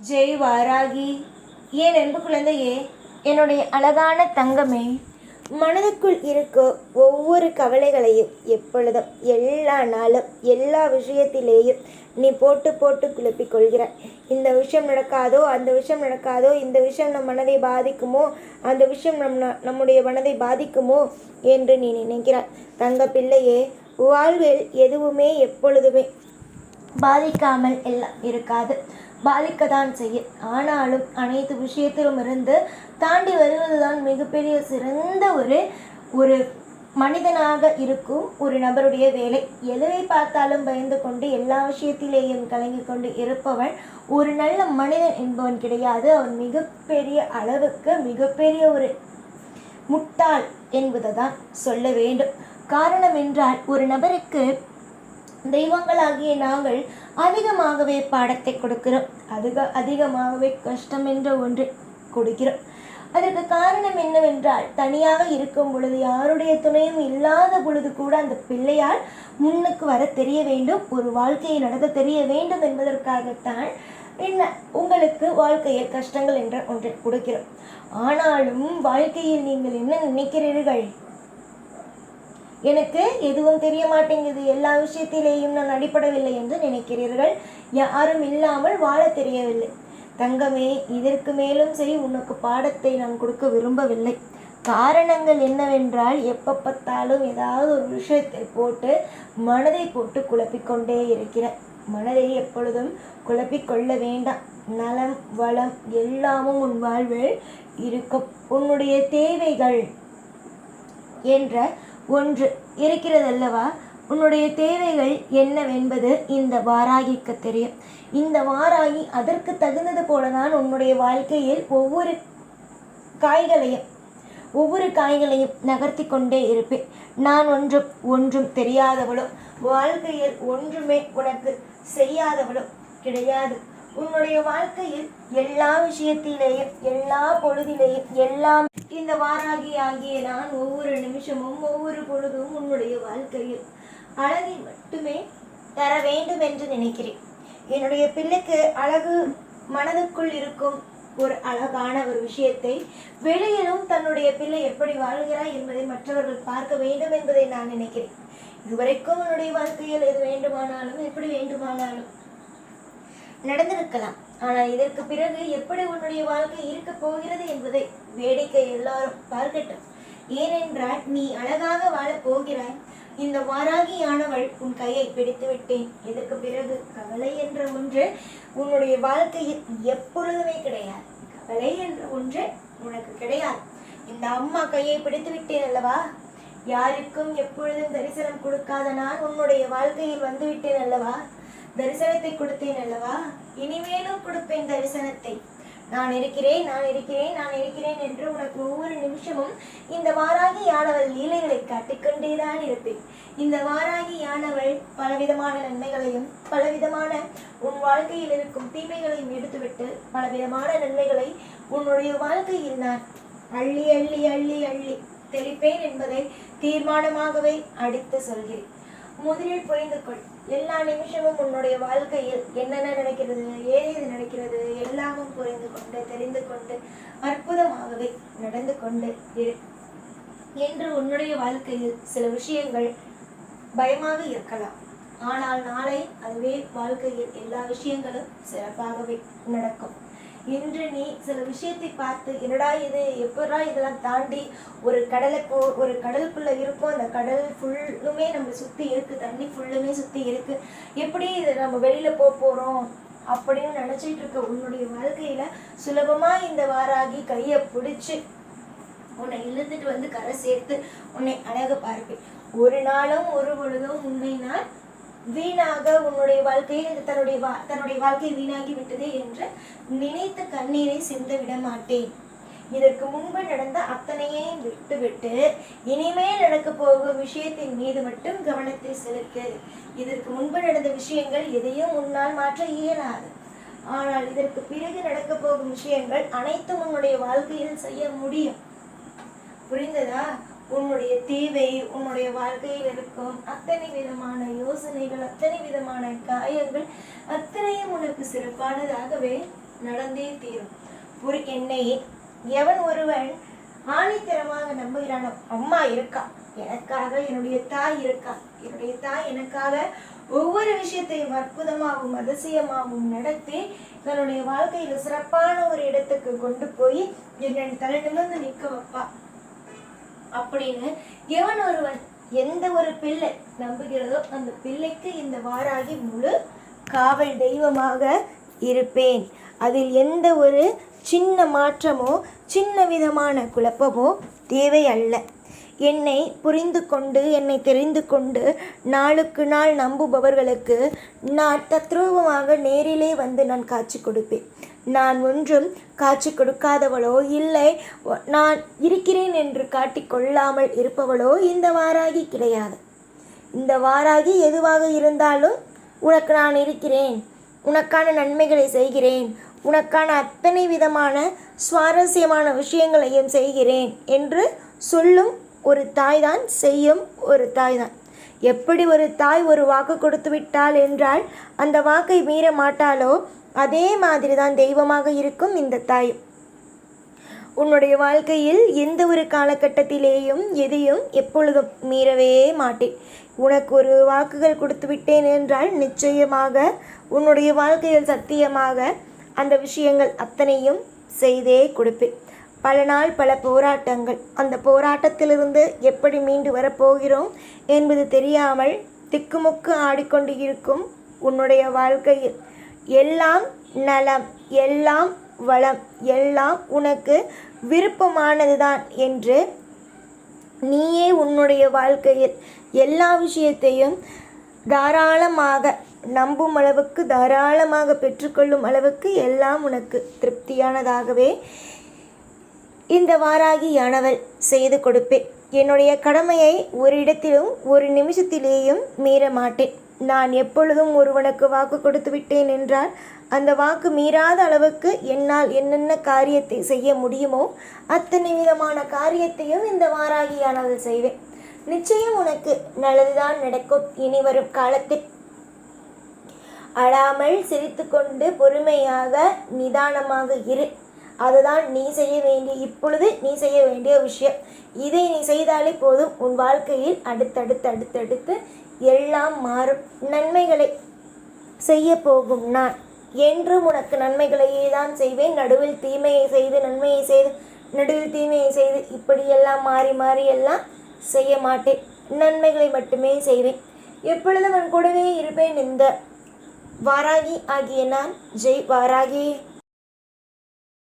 ஜெய் வாராகி ஏன் அன்பு குழந்தையே என்னுடைய அழகான தங்கமே மனதுக்குள் இருக்க ஒவ்வொரு கவலைகளையும் எப்பொழுதும் எல்லா நாளும் எல்லா விஷயத்திலேயும் நீ போட்டு போட்டு குழப்பிக் கொள்கிறாய். இந்த விஷயம் நடக்காதோ அந்த விஷயம் நடக்காதோ இந்த விஷயம் நம் மனதை பாதிக்குமோ அந்த விஷயம் நம் நம்முடைய மனதை பாதிக்குமோ என்று நீ நினைக்கிறாய். தங்க பிள்ளையே வாழ்வில் எதுவுமே எப்பொழுதுமே பாதிக்காமல் எல்லாம் இருக்காது. பாதிக்கத்தான் செய்யும். ஆனாலும் அனைத்து விஷயத்திலும் இருந்து தாண்டி வருவதுதான் மிகப்பெரிய சிறந்த ஒரு ஒரு மனிதனாக இருக்கும் ஒரு நபருடைய வேலை. எதுவை பார்த்தாலும் பயந்து கொண்டு எல்லா விஷயத்திலேயும் கலங்கி கொண்டு இருப்பவன் ஒரு நல்ல மனிதன் என்பவன் கிடையாது. அவன் மிகப்பெரிய அளவுக்கு மிகப்பெரிய ஒரு முட்டாள் என்பதை தான் சொல்ல வேண்டும். காரணம் என்றால் ஒரு நபருக்கு தெய்வங்களாகிய நாங்கள் அதிகமாகவே பாடத்தை கொடுக்கிறோம். அதிக அதிகமாகவே கஷ்டம் என்ற ஒன்று கொடுக்கிறோம். அதற்கு காரணம் என்னவென்றால் தனியாக இருக்கும் பொழுது யாருடைய துணையும் இல்லாத பொழுது கூட அந்த பிள்ளையால் முன்னுக்கு வர தெரிய வேண்டும். ஒரு வாழ்க்கையை நடத்த தெரிய வேண்டும் என்பதற்காகத்தான் என்ன உங்களுக்கு வாழ்க்கையில் கஷ்டங்கள் என்ற ஒன்றை கொடுக்கிறோம். ஆனாலும் வாழ்க்கையில் நீங்கள் என்ன நினைக்கிறீர்கள்? எனக்கு எதுவும் தெரிய மாட்டேங்குது. எல்லா விஷயத்திலேயும் நான் அடிப்படவில்லை என்று நினைக்கிறீர்கள். யாரும் இல்லாமல் வாழ தெரியவில்லை. தங்கமே இதற்கு மேலும் சரி உனக்கு பாடத்தை நான் கொடுக்க விரும்பவில்லை. காரணங்கள் என்னவென்றால் எப்போ பார்த்தாலும் ஏதாவது ஒரு விஷயத்தை போட்டு மனதை போட்டு குழப்பிக்கொண்டே இருக்கிற மனதை எப்பொழுதும் குழப்பிக்கொள்ள வேண்டாம். நலம் வளம் எல்லாமும் உன் வாழ்வில் இருக்கும். உன்னுடைய தேவைகள் என்ற ஒன்று இருக்கிறதல்லவா? உன்னுடைய தேவைகள் என்னவென்பது இந்த வாராகிக்கு தெரியும். இந்த வாராகி அதற்கு தகுந்தது போலதான் உன்னுடைய வாழ்க்கையில் ஒவ்வொரு காய்களையும் ஒவ்வொரு காய்களையும் நகர்த்தி கொண்டே இருப்பேன். நான் ஒன்றும் ஒன்றும் தெரியாதவளோ வாழ்க்கையில் ஒன்றுமே உனக்கு செய்யாதவளோ கிடையாது. உன்னுடைய வாழ்க்கையில் எல்லா விஷயத்திலேயும் எல்லா பொழுதிலேயும் எல்லாம் இந்த வாராகி ஆகிய நான் ஒவ்வொரு நிமிஷமும் ஒவ்வொரு பொழுதும் உன்னுடைய வாழ்க்கையில் அழகை மட்டுமே தர வேண்டும் என்று நினைக்கிறேன். என்னுடைய பிள்ளைக்கு அழகு மனதுக்குள் இருக்கும் ஒரு அழகான ஒரு விஷயத்தை வெளியிலும் தன்னுடைய பிள்ளை எப்படி வாழ்கிறாய் என்பதை மற்றவர்கள் பார்க்க வேண்டும் என்பதை நான் நினைக்கிறேன். இதுவரைக்கும் உன்னுடைய வாழ்க்கையில் எது வேண்டுமானாலும் எப்படி வேண்டுமானாலும் நடந்திருக்கலாம். ஆனால் இதற்கு பிறகு எப்படி உன்னுடைய வாழ்க்கை இருக்க போகிறது என்பதை வேடிக்கை எல்லாரும் பார்க்கட்டும். ஏனென்றால் நீ அழகாக வாழப் போகிறாய். இந்த வாராகியானவள் உன் கையை பிடித்து விட்டேன். இதற்கு பிறகு கவலை என்ற ஒன்று உன்னுடைய வாழ்க்கையில் எப்பொழுதுமே கிடையாது. கவலை என்ற ஒன்று உனக்கு கிடையாது. இந்த அம்மா கையை பிடித்து விட்டேன் அல்லவா? யாருக்கும் எப்பொழுதும் தரிசனம் கொடுக்காத நான் உன்னுடைய வாழ்க்கையில் வந்து விட்டேன் அல்லவா? தரிசனத்தை கொடுத்தேன் அல்லவா? இனிமேலும் கொடுப்பேன் தரிசனத்தை. நான் இருக்கிறேன் நான் இருக்கிறேன் நான் இருக்கிறேன் என்று உனக்கு ஒவ்வொரு நிமிஷமும் இந்த வாராகி யானவள் லீலைகளை காட்டிக்கொண்டேதான் இருப்பேன். இந்த வாராகி யானவள் பலவிதமான நன்மைகளையும் பலவிதமான உன் வாழ்க்கையில் இருக்கும் தீமைகளையும் எடுத்துவிட்டு பலவிதமான நன்மைகளை உன்னுடைய வாழ்க்கையில் நான் அள்ளி அள்ளி அள்ளி அள்ளி தெளிப்பேன் என்பதை தீர்மானமாகவே அடித்து சொல்கிறேன். முதலில் புரிந்து கொள் எல்லா நிமிஷமும் உன்னுடைய வாழ்க்கையில் என்னென்ன நடக்கிறது ஏது இது நடக்கிறது எல்லாமும் புரிந்து கொண்டு தெரிந்து கொண்டு அற்புதமாகவே நடந்து கொண்டு இரு. என்று உன்னுடைய வாழ்க்கையில் சில விஷயங்கள் பயமாக இருக்கலாம். ஆனால் நாளை அதுவே வாழ்க்கையில் எல்லா விஷயங்களும் சிறப்பாகவே நடக்கும். இன்று நீ சில விஷயத்தை பார்த்து என்னடா இது எப்படா இதெல்லாம் தாண்டி ஒரு கடலை போ ஒரு கடலுக்குள்ள இருக்கும். அந்த கடல் ஃபுல்லுமே நம்ம சுத்தி இருக்கு தண்ணி ஃபுல்லுமே சுத்தி இருக்கு. எப்படி இதை நம்ம வெளியில் போக போறோம் அப்படின்னு நினைச்சிட்டு இருக்க உன்னுடைய வாழ்க்கையில சுலபமா இந்த வாராகி கையை பிடிச்சி உன்னை இழுத்துட்டு வந்து கரை சேர்த்து உன்னை அழகு பார்ப்பேன். ஒரு நாளும் ஒரு பொழுதும் உன்னை நான் வீணாக உன்னுடைய வாழ்க்கையை தன்னுடைய வா தன்னுடைய வாழ்க்கை வீணாகி விட்டதே என்று நினைத்து கண்ணீரை சிந்த விட மாட்டேன் இதற்கு முன்பு நடந்த அத்தனையையும் விட்டுவிட்டு இனிமேல் நடக்க போகும் விஷயத்தின் மீது மட்டும் கவனத்தை செலுத்து. இதற்கு முன்பு நடந்த விஷயங்கள் எதையும் உன்னால் மாற்ற இயலாது. ஆனால் இதற்கு பிறகு நடக்க போகும் விஷயங்கள் அனைத்தும் உன்னுடைய வாழ்க்கையில் செய்ய முடியும். புரிந்ததா? உன்னுடைய தேவை உன்னுடைய வாழ்க்கையில் இருக்கும் அத்தனை விதமான யோசனைகள் அத்தனை விதமான காயங்கள் அத்தனையும் உனக்கு சிறப்பானதாகவே நடந்தே தீரும். ஒரு என்னை எவன் ஒருவன் ஆணித்தரமாக நம்புகிறானோ அம்மா இருக்கா எனக்காக என்னுடைய தாய் இருக்கா என்னுடைய தாய் எனக்காக ஒவ்வொரு விஷயத்தையும் அற்புதமாகவும் அதிசயமாகவும் நடத்தி தன்னுடைய வாழ்க்கையில சிறப்பான ஒரு இடத்துக்கு கொண்டு போய் என்னை தலை நிமிர்ந்து நிற்க வைப்பா. அப்படின்னு எவன் ஒருவன் எந்த ஒரு பிள்ளை நம்புகிறதோ அந்த பிள்ளைக்கு இந்த வாராகி முழு காவல் தெய்வமாக இருப்பேன். அதில் எந்த ஒரு சின்ன மாற்றமோ சின்ன விதமான குழப்பமோ தேவை அல்ல. என்னை புரிந்து கொண்டு என்னை தெரிந்து கொண்டு நாளுக்கு நாள் நம்புபவர்களுக்கு நான் தத்ரூபமாக நேரிலே வந்து நான் காட்சி கொடுப்பேன். நான் ஒன்றும் காட்சி கொடுக்காதவளோ இல்லை. நான் இருக்கிறேன் என்று காட்டிக்கொள்ளாமல் இருப்பவளோ இந்த வாராகி கிடையாது. இந்த வாராகி எதுவாக இருந்தாலும் உனக்கு நான் இருக்கிறேன். உனக்கான நன்மைகளை செய்கிறேன். உனக்கான அத்தனை விதமான சுவாரஸ்யமான விஷயங்களையும் செய்கிறேன் என்று சொல்லும் ஒரு தாய் தான் செய்யும் ஒரு தாய் தான் எப்படி ஒரு தாய் ஒரு வாக்கு கொடுத்து விட்டாள் என்றால் அந்த வாக்கை மீற மாட்டாளோ? அதே மாதிரி தான் தெய்வமாக இருக்கும் இந்த தாய். உன்னுடைய வாழ்க்கையில் எந்த ஒரு காலகட்டத்திலேயும் எதையும் எப்பொழுதும் மீறவே மாட்டேன். உனக்கு ஒரு வாக்குகள் கொடுத்து விட்டேன் என்றால் நிச்சயமாக உன்னுடைய வாழ்க்கையில் சத்தியமாக அந்த விஷயங்கள் அத்தனையும் செய்தே கொடுப்பேன். பல நாள் பல போராட்டங்கள். அந்த போராட்டத்திலிருந்து எப்படி மீண்டு வரப்போகிறோம் என்பது தெரியாமல் திக்குமுக்கு ஆடிக்கொண்டு இருக்கும் உன்னுடைய வாழ்க்கையில். எல்லாம் நலம் எல்லாம் வளம் எல்லாம் உனக்கு விருப்பமானதுதான் என்று நீயே உன்னுடைய வாழ்க்கையில் எல்லா விஷயத்தையும் தாராளமாக நம்பும் அளவுக்கு தாராளமாக பெற்றுக்கொள்ளும் அளவுக்கு எல்லாம் உனக்கு திருப்தியானதாகவே இந்த வாராகியானவள் செய்து கொடுப்பேன். என்னுடைய கடமையை ஒரு இடத்திலும் ஒரு நிமிஷத்திலேயும் மீற மாட்டேன். நான் எப்பொழுதும் ஒருவனுக்கு வாக்கு கொடுத்து விட்டேன் என்றால் அந்த வாக்கு மீறாத அளவுக்கு என்னால் என்னென்ன காரியத்தை செய்ய முடியுமோ அத்தனை விதமான காரியத்தையும் இந்த வாராகியானவள் செய்வேன். நிச்சயம் உனக்கு நல்லதுதான் நடக்கும் இனி வரும் காலத்தில். அழாமல் சிரித்துக்கொண்டு பொறுமையாக நிதானமாக இரு. அதுதான் நீ செய்ய வேண்டிய இப்பொழுது நீ செய்ய வேண்டிய விஷயம். இதை நீ செய்தாலே போதும். உன் வாழ்க்கையில் அடுத்தடுத்து அடுத்தடுத்து எல்லாம் மாறும். நன்மைகளை செய்ய போகும் நான். என்றும் உனக்கு நன்மைகளையே தான் செய்வேன். நடுவில் தீமையை செய்து நன்மையை செய்து நடுவில் தீமையை செய்து இப்படியெல்லாம் மாறி மாறி எல்லாம் செய்ய மாட்டேன். நன்மைகளை மட்டுமே செய்வேன். எப்பொழுதும் நான் கூடவே இருப்பேன். இந்த வாராகி ஆகிய நான். ஜெய் வாராகி.